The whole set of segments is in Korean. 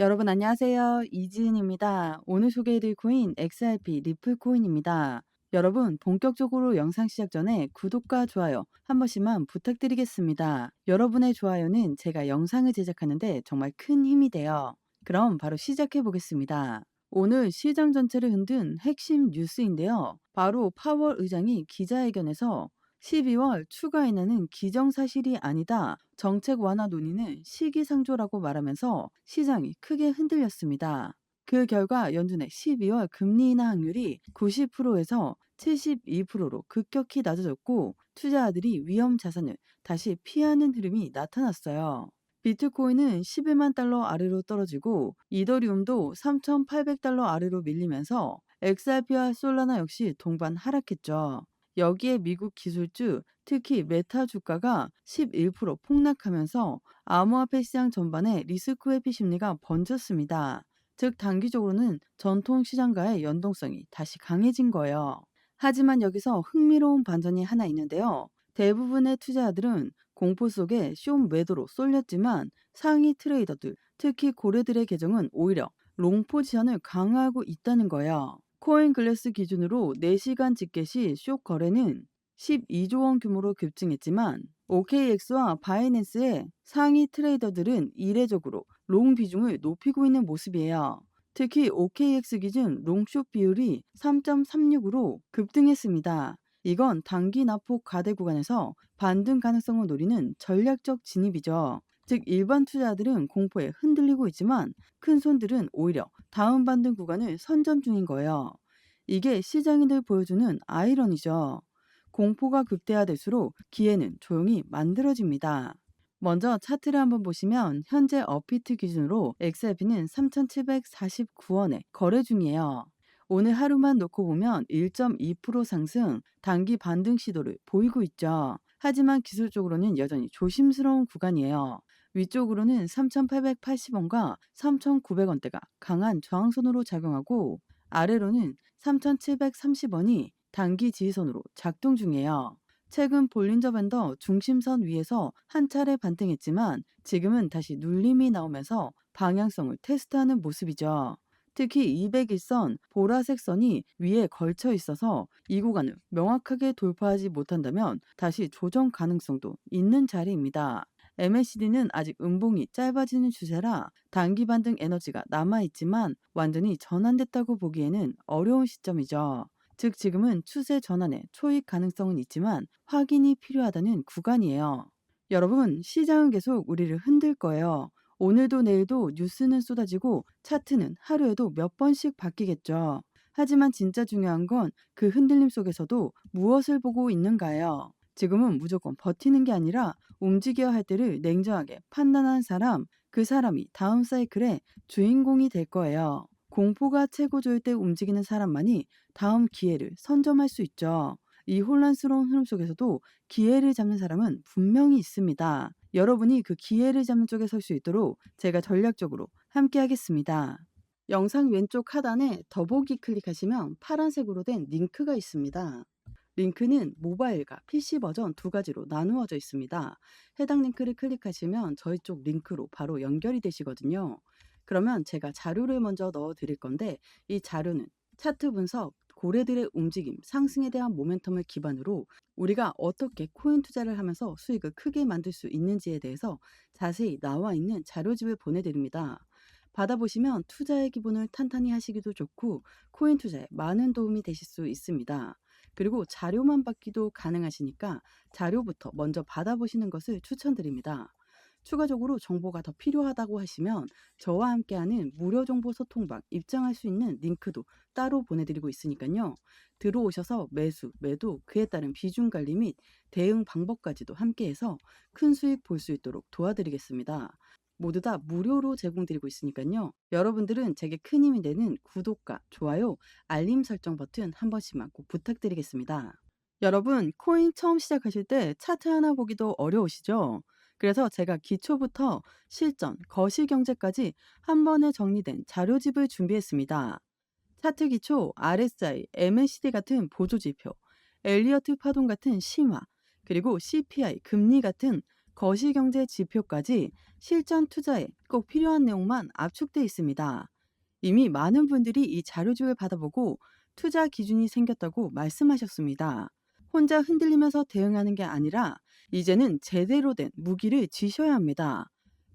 여러분 안녕하세요. 이지은입니다. 오늘 소개해드릴 코인 XRP 리플 코인입니다. 여러분 본격적으로 영상 시작 전에 구독과 좋아요 한 번씩만 부탁드리겠습니다. 여러분의 좋아요는 제가 영상을 제작하는데 정말 큰 힘이 돼요. 그럼 바로 시작해 보겠습니다. 오늘 시장 전체를 흔든 핵심 뉴스인데요. 바로 파월 의장이 기자회견에서 12월 추가 인하는 기정사실이 아니다. 정책 완화 논의는 시기상조라고 말하면서 시장이 크게 흔들렸습니다. 그 결과 연준의 12월 금리 인하 확률이 90%에서 72%로 급격히 낮아졌고 투자자들이 위험 자산을 다시 피하는 흐름이 나타났어요. 비트코인은 11만 달러 아래로 떨어지고 이더리움도 3,800달러 아래로 밀리면서 XRP와 솔라나 역시 동반 하락했죠. 여기에 미국 기술주, 특히 메타 주가가 11% 폭락하면서 암호화폐 시장 전반에 리스크 회피 심리가 번졌습니다. 즉 단기적으로는 전통 시장과의 연동성이 다시 강해진 거예요. 하지만 여기서 흥미로운 반전이 하나 있는데요. 대부분의 투자자들은 공포 속에 쇼 매도로 쏠렸지만 상위 트레이더들, 특히 고래들의 계정은 오히려 롱 포지션을 강화하고 있다는 거예요. 코인 글래스 기준으로 4시간 집계 시 쇼 거래는 12조 원 규모로 급증했지만 OKX와 바이낸스의 상위 트레이더들은 이례적으로 롱 비중을 높이고 있는 모습이에요. 특히 OKX 기준 롱숏 비율이 3.36으로 급등했습니다. 이건 단기 납폭 가대 구간에서 반등 가능성을 노리는 전략적 진입이죠. 즉 일반 투자들은 공포에 흔들리고 있지만 큰 손들은 오히려 반등 구간을 선점 중인 거예요. 이게 시장인들 보여주는 아이러니죠. 공포가 극대화될수록 기회는 조용히 만들어집니다. 먼저 차트를 한번 보시면 현재 어피트 기준으로 XRP는 3,749원에 거래 중이에요. 오늘 하루만 놓고 보면 1.2% 상승, 단기 반등 시도를 보이고 있죠. 하지만 기술적으로는 여전히 조심스러운 구간이에요. 위쪽으로는 3,880원과 3,900원대가 강한 저항선으로 작용하고 아래로는 3,730원이 단기 지지선으로 작동 중이에요. 최근 볼린저 밴더 중심선 위에서 한 차례 반등했지만 지금은 다시 눌림이 나오면서 방향성을 테스트하는 모습이죠. 특히 201선 보라색 선이 위에 걸쳐 있어서 이 구간을 명확하게 돌파하지 못한다면 다시 조정 가능성도 있는 자리입니다. MACD는 아직 음봉이 짧아지는 추세라 단기 반등 에너지가 남아있지만 완전히 전환됐다고 보기에는 어려운 시점이죠. 즉 지금은 추세 전환의 초입 가능성은 있지만 확인이 필요하다는 구간이에요. 여러분 시장은 계속 우리를 흔들 거예요. 오늘도 내일도 뉴스는 쏟아지고 차트는 하루에도 몇 번씩 바뀌겠죠. 하지만 진짜 중요한 건 그 흔들림 속에서도 무엇을 보고 있는가예요. 지금은 무조건 버티는 게 아니라 움직여야 할 때를 냉정하게 판단한 사람, 그 사람이 다음 사이클의 주인공이 될 거예요. 공포가 최고조일 때 움직이는 사람만이 다음 기회를 선점할 수 있죠. 이 혼란스러운 흐름 속에서도 기회를 잡는 사람은 분명히 있습니다. 여러분이 그 기회를 잡는 쪽에 설 수 있도록 제가 전략적으로 함께 하겠습니다. 영상 왼쪽 하단에 더보기 클릭하시면 파란색으로 된 링크가 있습니다. 링크는 모바일과 PC 버전 두 가지로 나누어져 있습니다. 해당 링크를 클릭하시면 저희 쪽 링크로 바로 연결이 되시거든요. 그러면 제가 자료를 먼저 넣어 드릴 건데 이 자료는 차트 분석, 고래들의 움직임, 상승에 대한 모멘텀을 기반으로 우리가 어떻게 코인 투자를 하면서 수익을 크게 만들 수 있는지에 대해서 자세히 나와 있는 자료집을 보내드립니다. 받아보시면 투자의 기본을 탄탄히 하시기도 좋고 코인 투자에 많은 도움이 되실 수 있습니다. 그리고 자료만 받기도 가능하시니까 자료부터 먼저 받아보시는 것을 추천드립니다. 추가적으로 정보가 더 필요하다고 하시면 저와 함께하는 무료 정보 소통방 입장할 수 있는 링크도 따로 보내드리고 있으니까요. 들어오셔서 매수, 매도, 그에 따른 비중 관리 및 대응 방법까지도 함께해서 큰 수익 볼 수 있도록 도와드리겠습니다. 모두 다 무료로 제공드리고 있으니까요. 여러분들은 제게 큰 힘이 되는 구독과 좋아요, 알림 설정 버튼 한 번씩만 꼭 부탁드리겠습니다. 여러분, 코인 처음 시작하실 때 차트 하나 보기도 어려우시죠? 그래서 제가 기초부터 실전, 거시 경제까지 한 번에 정리된 자료집을 준비했습니다. 차트 기초, RSI, MACD 같은 보조 지표, 엘리어트 파동 같은 심화, 그리고 CPI, 금리 같은 거시경제 지표까지 실전 투자에 꼭 필요한 내용만 압축돼 있습니다. 이미 많은 분들이 이 자료집을 받아보고 투자 기준이 생겼다고 말씀하셨습니다. 혼자 흔들리면서 대응하는 게 아니라 이제는 제대로 된 무기를 쥐셔야 합니다.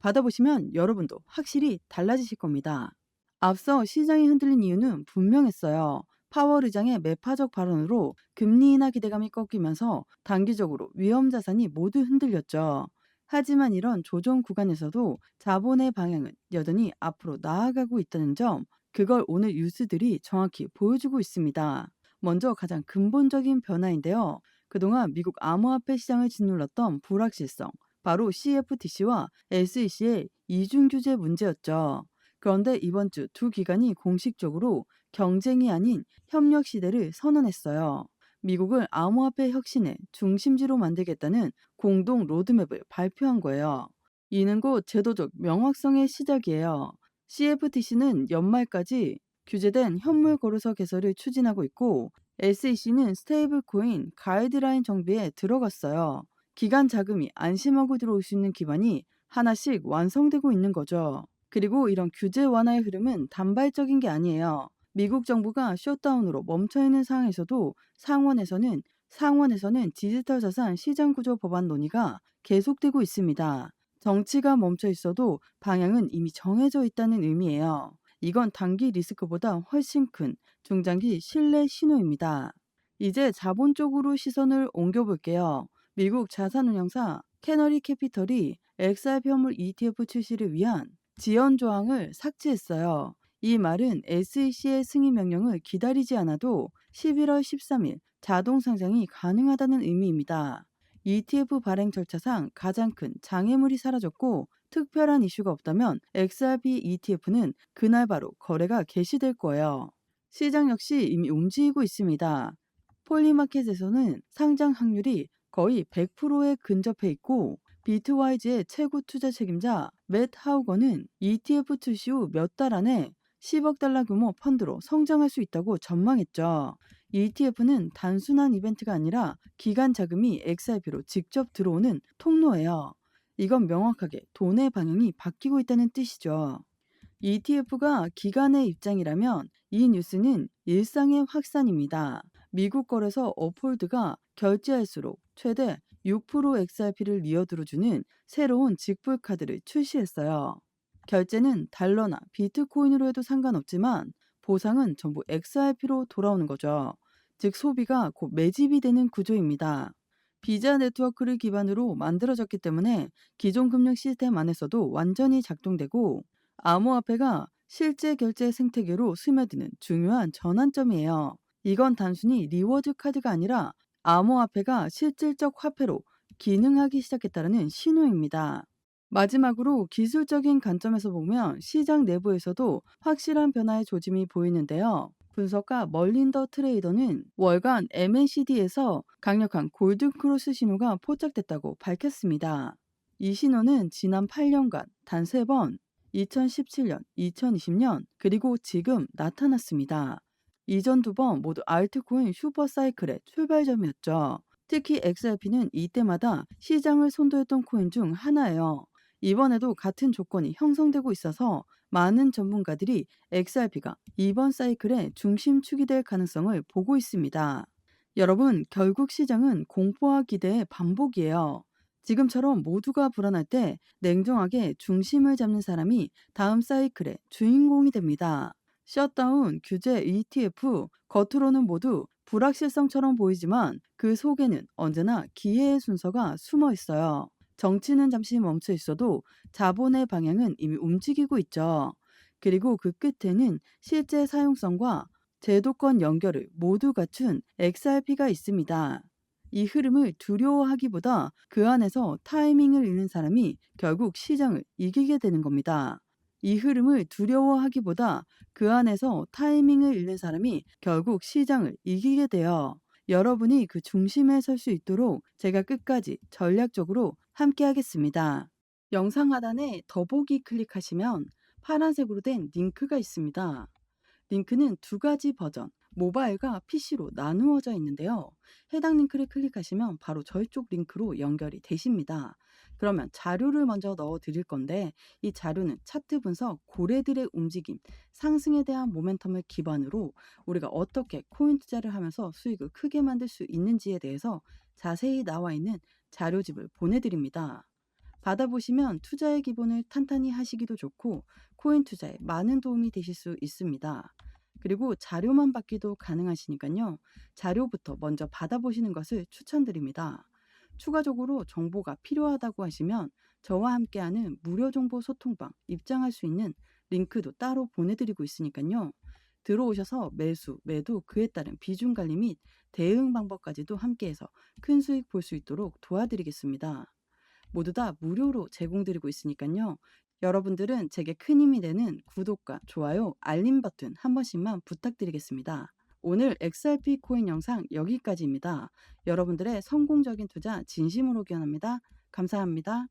받아보시면 여러분도 확실히 달라지실 겁니다. 앞서 시장이 흔들린 이유는 분명했어요. 파월 의장의 매파적 발언으로 금리 인하 기대감이 꺾이면서 단기적으로 위험 자산이 모두 흔들렸죠. 하지만 이런 조정 구간에서도 자본의 방향은 여전히 앞으로 나아가고 있다는 점, 그걸 오늘 뉴스들이 정확히 보여주고 있습니다. 먼저 가장 근본적인 변화인데요. 그동안 미국 암호화폐 시장을 짓눌렀던 불확실성, 바로 CFTC와 SEC의 이중 규제 문제였죠. 그런데 이번 주 두 기관이 공식적으로 경쟁이 아닌 협력 시대를 선언했어요. 미국을 암호화폐 혁신의 중심지로 만들겠다는 공동 로드맵을 발표한 거예요. 이는 곧 제도적 명확성의 시작이에요. CFTC는 연말까지 규제된 현물 거래소 개설을 추진하고 있고 SEC는 스테이블 코인 가이드라인 정비에 들어갔어요. 기간 자금이 안심하고 들어올 수 있는 기반이 하나씩 완성되고 있는 거죠. 그리고 이런 규제 완화의 흐름은 단발적인 게 아니에요. 미국 정부가 셧다운으로 멈춰 있는 상황에서도 상원에서는 상원에서는 디지털 자산 시장 구조 법안 논의가 계속되고 있습니다. 정치가 멈춰 있어도 방향은 이미 정해져 있다는 의미예요. 이건 단기 리스크보다 훨씬 큰 중장기 신뢰 신호입니다. 이제 자본 쪽으로 시선을 옮겨볼게요. 미국 자산운용사 캐너리 캐피털이 XRP 현물 ETF 출시를 위한 지연 조항을 삭제했어요. 이 말은 SEC의 승인 명령을 기다리지 않아도 11월 13일 자동 상장이 가능하다는 의미입니다. ETF 발행 절차상 가장 큰 장애물이 사라졌고 특별한 이슈가 없다면 XRP ETF는 그날 바로 거래가 개시될 거예요. 시장 역시 이미 움직이고 있습니다. 폴리마켓에서는 상장 확률이 거의 100%에 근접해 있고 비트와이즈의 최고 투자 책임자 맷 하우거는 ETF 출시 후 몇 달 안에 10억 달러 규모 펀드로 성장할 수 있다고 전망했죠. ETF는 단순한 이벤트가 아니라 기간 자금이 XRP로 직접 들어오는 통로예요. 이건 명확하게 돈의 방향이 바뀌고 있다는 뜻이죠. ETF가 기간의 입장이라면 이 뉴스는 일상의 확산입니다. 미국 거래소 어폴드가 결제할수록 최대 6% XRP를 이어들어주는 새로운 직불 카드를 출시했어요. 결제는 달러나 비트코인으로 해도 상관없지만 보상은 전부 XRP로 돌아오는 거죠. 즉 소비가 곧 매집이 되는 구조입니다. 비자 네트워크를 기반으로 만들어졌기 때문에 기존 금융 시스템 안에서도 완전히 작동되고 암호화폐가 실제 결제 생태계로 스며드는 중요한 전환점이에요. 이건 단순히 리워드 카드가 아니라 암호화폐가 실질적 화폐로 기능하기 시작했다는 신호입니다. 마지막으로 기술적인 관점에서 보면 시장 내부에서도 확실한 변화의 조짐이 보이는데요. 분석가 멀린더 트레이더는 월간 MACD에서 강력한 골든 크로스 신호가 포착됐다고 밝혔습니다. 이 신호는 지난 8년간 단 3번 2017년, 2020년, 그리고 지금 나타났습니다. 이전 두 번 모두 알트코인 슈퍼사이클의 출발점이었죠. 특히 XRP는 이때마다 시장을 선도했던 코인 중 하나예요. 이번에도 같은 조건이 형성되고 있어서 많은 전문가들이 XRP가 이번 사이클의 중심축이 될 가능성을 보고 있습니다. 여러분, 결국 시장은 공포와 기대의 반복이에요. 지금처럼 모두가 불안할 때 냉정하게 중심을 잡는 사람이 다음 사이클의 주인공이 됩니다. 셧다운, 규제, ETF, 겉으로는 모두 불확실성처럼 보이지만 그 속에는 언제나 기회의 순서가 숨어 있어요. 정치는 잠시 멈춰 있어도 자본의 방향은 이미 움직이고 있죠. 그리고 그 끝에는 실제 사용성과 제도권 연결을 모두 갖춘 XRP가 있습니다. 이 흐름을 두려워하기보다 그 안에서 타이밍을 잃는 사람이 결국 시장을 이기게 되는 겁니다. 이 흐름을 두려워하기보다 그 안에서 타이밍을 잃는 사람이 결국 시장을 이기게 돼요. 여러분이 그 중심에 설 수 있도록 제가 끝까지 전략적으로 함께 하겠습니다. 영상 하단에 더보기 클릭하시면 파란색으로 된 링크가 있습니다. 링크는 두 가지 버전, 모바일과 PC로 나누어져 있는데요. 해당 링크를 클릭하시면 바로 저희 쪽 링크로 연결이 되십니다. 그러면 자료를 먼저 넣어 드릴 건데 이 자료는 차트 분석, 고래들의 움직임, 상승에 대한 모멘텀을 기반으로 우리가 어떻게 코인 투자를 하면서 수익을 크게 만들 수 있는지에 대해서 자세히 나와 있는 자료집을 보내드립니다. 받아보시면 투자의 기본을 탄탄히 하시기도 좋고 코인 투자에 많은 도움이 되실 수 있습니다. 그리고 자료만 받기도 가능하시니까요. 자료부터 먼저 받아보시는 것을 추천드립니다. 추가적으로 정보가 필요하다고 하시면 저와 함께하는 무료 정보 소통방 입장할 수 있는 링크도 따로 보내드리고 있으니까요. 들어오셔서 매수, 매도, 그에 따른 비중 관리 및 대응 방법까지도 함께해서 큰 수익 볼 수 있도록 도와드리겠습니다. 모두 다 무료로 제공드리고 있으니까요. 여러분들은 제게 큰 힘이 되는 구독과 좋아요, 알림 버튼 한 번씩만 부탁드리겠습니다. 오늘 XRP 코인 영상 여기까지입니다. 여러분들의 성공적인 투자 진심으로 기원합니다. 감사합니다.